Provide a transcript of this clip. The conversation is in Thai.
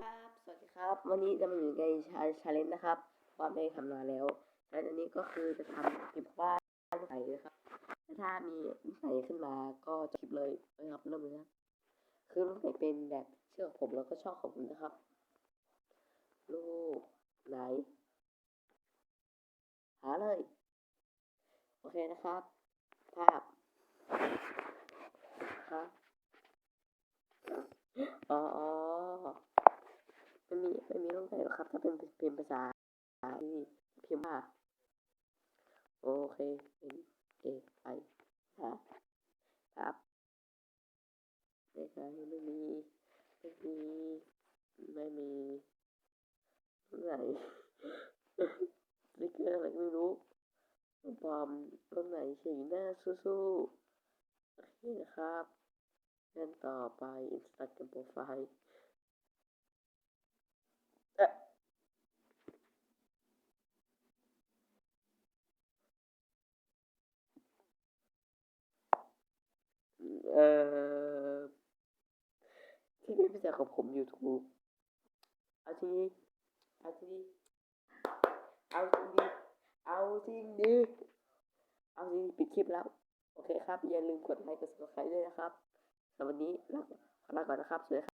ครับ สวัสดีครับ วันนี้จะมาอยู่ในชาชาเลนจ์นะครับว่าไม่ได้ทำนานแล้วชาเลนจ์อันนี้ก็คือจะทำคลิปว่าลูกไหนนะครับ ถ้ามีลูกไหนขึ้นมาก็จะคลิปเลยนะครับเริ่มเลยนะคือลูกไหนเป็นแบบเชื่อผมแล้วก็ชอบของผมนะครับ ลูกไหน หาเลย โอเคนะครับ ภาพครับอ๋ออ๋อ ม่มีไม่มีรูปไหนหรอกครับ ถ้าเป็นเป็นภาษาที่พิมพ์ว่าโอเคเป็นเอไอนะครับไม่ใช่ไม่มีไม่มีไม่มีไหนสติ๊กเกอร์อะไรไม่รู้ปลอมรูปไหนสีหน้าสู้ๆโอเคนะครับงั้นต่อไป Instagram profile เอ๊ะ เอ่อที่เป็นภาษาของผมอยู่ทูเอาทีนี้เอาทีนี้เอาจริงดิเอาจริงดิเอาจริงปิดคลิปแล้ว โอเคครับ อย่าลืมกดไลค์กดซับสไครต์ด้วยนะครับสำหรับวันนี้ลาขอลาก่อนนะครับสวัสดีครับ